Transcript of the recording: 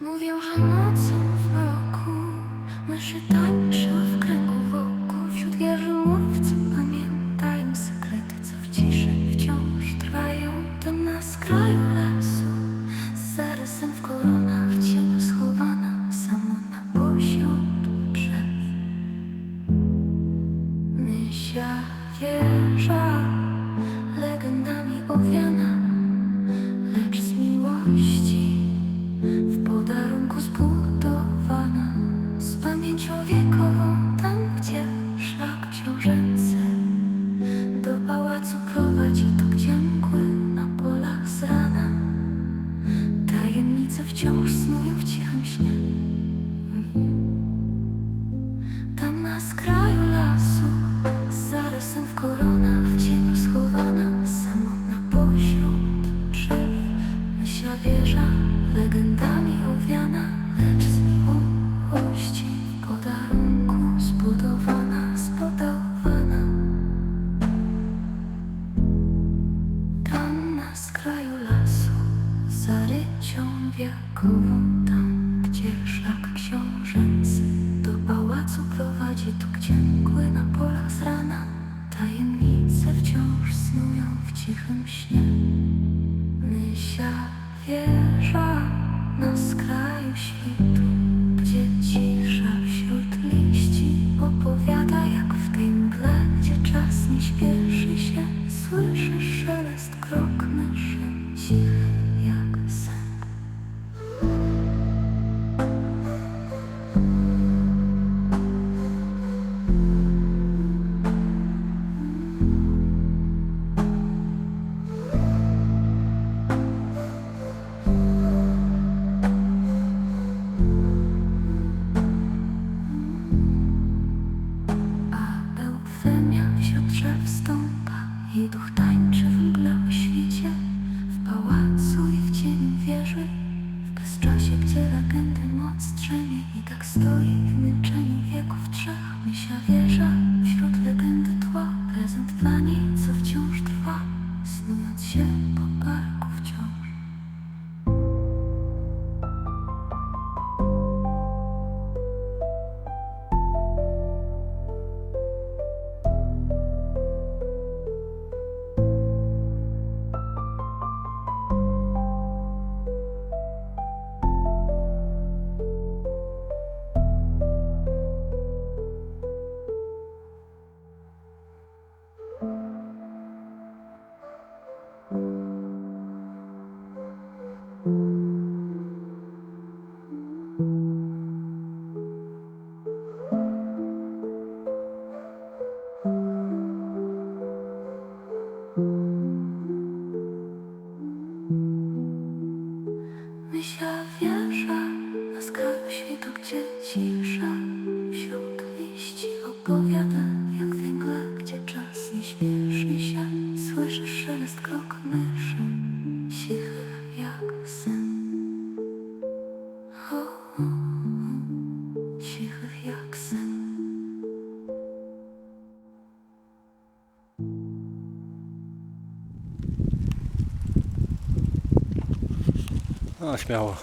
Mówią, że nocą w roku myszy tańczą w kręgu wokół. Wśród wieży pamiętają sekrety, co w ciszy wciąż trwają. Tam na skraju lasu, z zarysem w koronach Ciemno schowana, samotna pośród drzew. Mysia wieża, Tajemnice wciąż snują w cichym śnie Tam na skraju lasu Z zarysem w koronach w cieniu schowana Samotna pośród drzew. Mysia wieża legendami owiana Lecz z miłości rycią wiekową Tam gdzie szlak książęcy Do pałacu prowadzi tuk cięgły na polach z rana Tajemnice wciąż snują w cichym śnie. Mysia wieża Mysia wieża na skraju świtu, gdzie cisza wśród liści opowiada No śmiało.